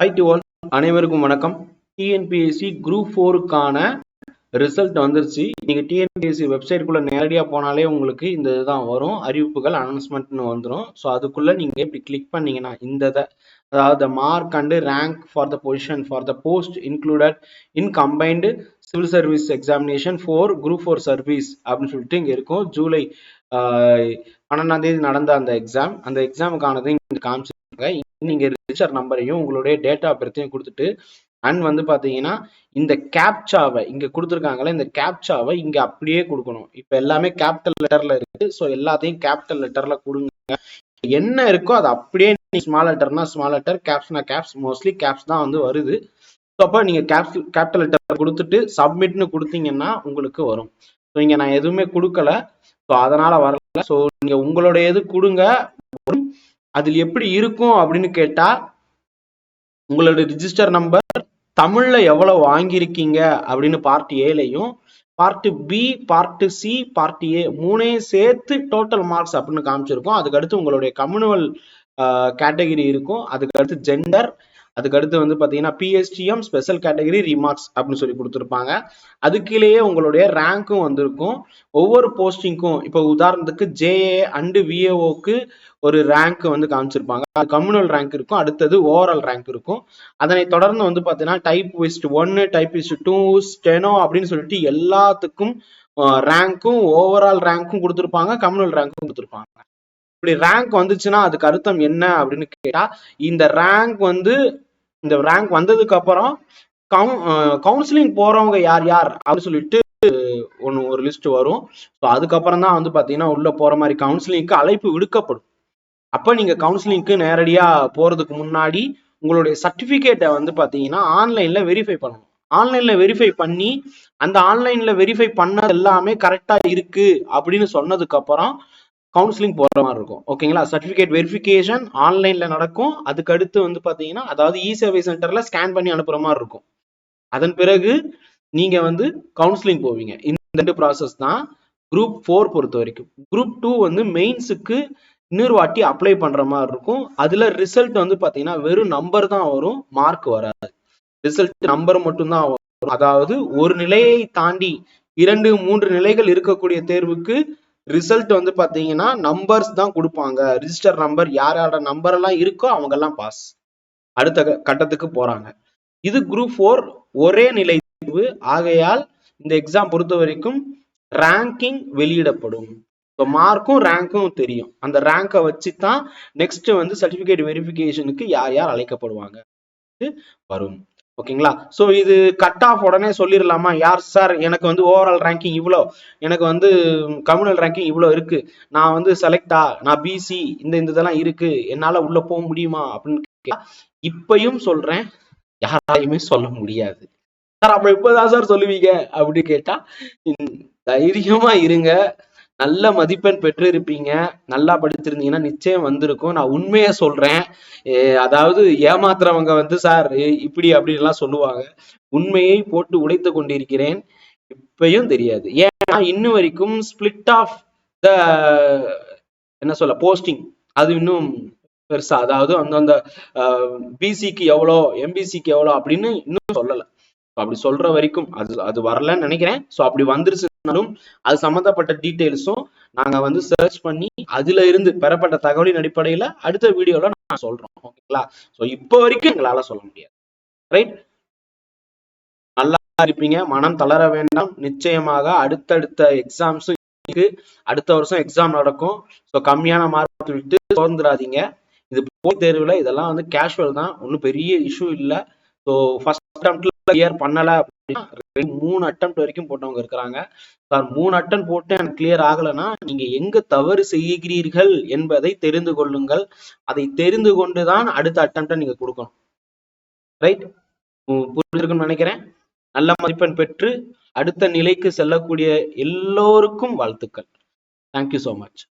Height one அனைவருக்கும் வணக்கம். TNPSC group ஃபோருக்கான result வந்துருச்சு. நீங்கள் டிஎன்பிஎஸ்சி வெப்சைட்குள்ளே நேரடியாக போனாலே உங்களுக்கு இந்த இதுதான் வரும். அறிவிப்புகள் அனௌன்ஸ்மெண்ட்னு வந்துடும் ஸோ அதுக்குள்ளே நீங்கள் இப்படி கிளிக் பண்ணீங்கன்னா இந்த இதை அதாவது mark and rank for the position for the post included in combined civil service examination four group four service அப்படின்னு சொல்லிட்டு இங்கே இருக்கும். ஜூலை பன்னெண்டாம் தேதி நடந்த அந்த எக்ஸாம் அந்த எக்ஸாமுக்கானது இங்கே காமிச்சிருக்காங்க நீங்கள் ரிஜிஸ்டர் நம்பரையும் உங்களுடைய டேட்டா பர்த்தையும் கொடுத்துட்டு அண்ட் வந்து பார்த்தீங்கன்னா இந்த கேப்சாவை இங்கே கொடுத்துருக்காங்களே இந்த கேப்சாவை இங்கே அப்படியே கொடுக்கணும். இப்போ எல்லாமே கேபிட்டல் லெட்டரில் இருக்குது ஸோ எல்லாத்தையும் கேபிட்டல் லெட்டரில் கொடுங்க. என்ன இருக்கோ அது அப்படியே ஸ்மால் லெட்டர்னா ஸ்மால் லெட்டர் கேப்ஸ்னா கேப்ஸ் மோஸ்ட்லி கேப்ஸ் தான் வந்து வருது. ஸோ அப்போ நீங்கள் கேப்ஸ் கேபிட்டல் லெட்டர் கொடுத்துட்டு சப்மிட்னு கொடுத்தீங்கன்னா உங்களுக்கு வரும். ஸோ இங்கே நான் எதுவுமே கொடுக்கல. ஸோ அதனால் வரல. ஸோ நீங்கள் உங்களோட இது கொடுங்க. அதில் எப்படி இருக்கும் அப்படின்னு கேட்டால் உங்களோட ரிஜிஸ்டர் நம்பர் தமிழ்ல எவ்வளவு வாங்கியிருக்கீங்க அப்படின்னு part ஏலையும் part B part C part A மூணையும் சேர்த்து டோட்டல் மார்க்ஸ் அப்படின்னு காமிச்சிருக்கோம். அதுக்கு அடுத்து உங்களுடைய கம்யூனல் கேட்டகரி இருக்கும். அதுக்கு அடுத்து ஜெண்டர் அதுக்கடுத்து வந்து பார்த்தீங்கன்னா பிஎஸ்டிஎம் ஸ்பெஷல் கேட்டகரி ரிமார்க்ஸ் அப்படின்னு சொல்லி கொடுத்துருப்பாங்க. அதுக்கீழேயே உங்களுடைய ரேங்க்கும் வந்திருக்கும். ஒவ்வொரு போஸ்டிங்க்கும் இப்போ உதாரணத்துக்கு ஜேஏ அண்டு விஏஓக்கு ஒரு ரேங்க் வந்து காமிச்சிருப்பாங்க. அது கம்யூனல் ரேங்க் இருக்கும் அடுத்தது ஓவரால் ரேங்க் இருக்கும். அதனை தொடர்ந்து வந்து பார்த்தீங்கன்னா டைப் விஸ்ட் ஒன்னு டைப் விஸ்ட் டூ ஸ்டெனோ அப்படின்னு சொல்லிட்டு எல்லாத்துக்கும் ரேங்க்கும் ஓவரால் ரேங்க்கும் கொடுத்துருப்பாங்க கம்யூனல் ரேங்க்கும் கொடுத்துருப்பாங்க. இப்படி ரேங்க் வந்துச்சுன்னா அதுக்கு அர்த்தம் என்ன அப்படின்னு கேட்டா இந்த ரேங்க் வந்து இந்த ரேங்க் வந்ததுக்கு அப்புறம் கவுன்சிலிங் போறவங்க யார் யார்? அப்படின்னு சொல்லிட்டு ஒன்று ஒரு லிஸ்ட் வரும். ஸோ அதுக்கப்புறம் தான் வந்து பார்த்தீங்கன்னா உள்ள போற மாதிரி கவுன்சிலிங்க்கு அழைப்பு விடுக்கப்படும். அப்போ நீங்க கவுன்சிலிங்க்கு நேரடியாக போறதுக்கு முன்னாடி உங்களுடைய சர்டிஃபிகேட்டை வந்து பார்த்தீங்கன்னா ஆன்லைன்ல வெரிஃபை பண்ணணும். ஆன்லைன்ல வெரிஃபை பண்ணி அந்த ஆன்லைன்ல வெரிஃபை பண்ணது எல்லாமே கரெக்டா இருக்கு அப்படின்னு சொன்னதுக்கு அப்புறம் கவுன்சிலிங் போகிற மாதிரி இருக்கும். ஓகேங்களா சர்டிஃபிகேட் வெரிஃபிகேஷன் ஆன்லைனில் நடக்கும். அதுக்கு அடுத்து வந்து பார்த்தீங்கன்னா அதாவது இ சேவை சென்டரில் ஸ்கேன் பண்ணி அனுப்புகிற மாதிரி இருக்கும். அதன் பிறகு நீங்கள் வந்து கவுன்சிலிங் போவீங்க. இந்த ரெண்டு ப்ராசஸ் தான் குரூப் ஃபோர் பொறுத்த வரைக்கும். குரூப் டூ வந்து மெயின்ஸுக்கு இன்னொரு வாட்டி அப்ளை பண்ணுற மாதிரி இருக்கும். அதில் ரிசல்ட் வந்து பார்த்தீங்கன்னா வெறும் நம்பர் தான் வரும் மார்க் வராது. ரிசல்ட் நம்பர் மட்டும்தான் வரும். அதாவது ஒரு நிலையை தாண்டி இரண்டு மூன்று நிலைகள் இருக்கக்கூடிய தேர்வுக்கு ரிசல்ட் வந்து பார்த்தீங்கன்னா நம்பர்ஸ் தான் கொடுப்பாங்க. ரிஜிஸ்டர் நம்பர் யார் யாரோட நம்பர் எல்லாம் இருக்கோ அவங்க எல்லாம் பாஸ் அடுத்த கட்டத்துக்கு போறாங்க. இது குரூப் ஃபோர் ஒரே நிலை தேர்வு ஆகையால் இந்த எக்ஸாம் பொறுத்த வரைக்கும் ரேங்கிங் வெளியிடப்படும். இப்போ மார்க்கும் ரேங்க்கும் தெரியும். அந்த ரேங்கை வச்சு தான் நெக்ஸ்ட் வந்து சர்டிஃபிகேட் வெரிஃபிகேஷனுக்கு யார் யார் அழைக்கப்படுவாங்க. வரும். ஓகேங்களா? ஸோ இது கட் ஆஃப் உடனே சொல்லிடலாமா யார் சார் எனக்கு வந்து ஓவரால் ரேங்கிங் இவ்வளோ எனக்கு வந்து கம்யூனல் ரேங்கிங் இவ்வளோ இருக்கு. நான் வந்து செலக்டா நான் பிசி இந்த இந்த இதெல்லாம் இருக்குது என்னால் உள்ளே போக முடியுமா? அப்படின்னு கேட்கலாம் இப்பயும் சொல்கிறேன் யாராலையுமே சொல்ல முடியாது. சார் அப்ப இப்போதான் சார் சொல்லுவீங்க? அப்படின்னு கேட்டால் தைரியமாக இருங்க. நல்ல மதிப்பெண் பெற்றிருப்பீங்க. நல்லா படிச்சிருந்தீங்கன்னா நிச்சயம் வந்திருக்கும். நான் உண்மையை சொல்றேன். அதாவது ஏமாத்துறவங்க வந்து சார் இப்படி அப்படின்லாம் சொல்லுவாங்க. உண்மையை போட்டு உடைத்து கொண்டிருக்கிறேன். இப்பயும் தெரியாது. ஏன்னா இன்னும் வரைக்கும் ஸ்பிளிட் ஆஃப் த என்ன சொல்ல போஸ்டிங் அது இன்னும் பெருசா அதாவது அந்தந்த பிசிக்கு எவ்வளோ எம்பிசிக்கு எவ்வளோ அப்படின்னு இன்னும் சொல்லலை. அப்படி சொல்ற வரைக்கும் அது அது வரலன்னு நினைக்கிறேன். ஸோ அப்படி வந்துருச்சு பேசினாலும் அது சம்மந்தப்பட்ட டீட்டெயில்ஸும் நாங்க வந்து சர்ச் பண்ணி அதுல இருந்து பெறப்பட்ட தகவலின் அடிப்படையில அடுத்த வீடியோல நான் சொல்றோம். ஓகேங்களா? ஸோ இப்போ வரைக்கும் எங்களால சொல்ல முடியாது. ரைட் நல்லா இருப்பீங்க. மனம் தளர வேண்டாம். நிச்சயமாக அடுத்தடுத்த எக்ஸாம்ஸும் இருக்கு. அடுத்த வருஷம் எக்ஸாம் நடக்கும். ஸோ கம்மியான மார்க் விட்டு சோர்ந்துடாதீங்க இது போய் தேர்வுல இதெல்லாம் வந்து கேஷுவல் தான். ஒன்றும் பெரிய இஷ்யூ இல்லை. ஸோ ஃபர்ஸ்ட் அட்டம்ப்ட்ல கிளியர் பண்ணல அப்படின்னா மூணு அட்டம் வரைக்கும் போட்டவங்க இருக்கிறாங்க. சார் மூணு அட்டம் போட்டு எனக்கு கிளியர் ஆகலைன்னா நீங்க எங்க தவறு செய்கிறீர்கள் என்பதை தெரிந்து கொள்ளுங்கள். அதை தெரிந்து கொண்டுதான் அடுத்த அட்டம் நீங்க கொடுக்கணும். ரைட் புரிஞ்சிருக்குன்னு நினைக்கிறேன். நல்ல மதிப்பெண் பெற்று அடுத்த நிலைக்கு செல்லக்கூடிய எல்லோருக்கும் வாழ்த்துக்கள். Thank you so much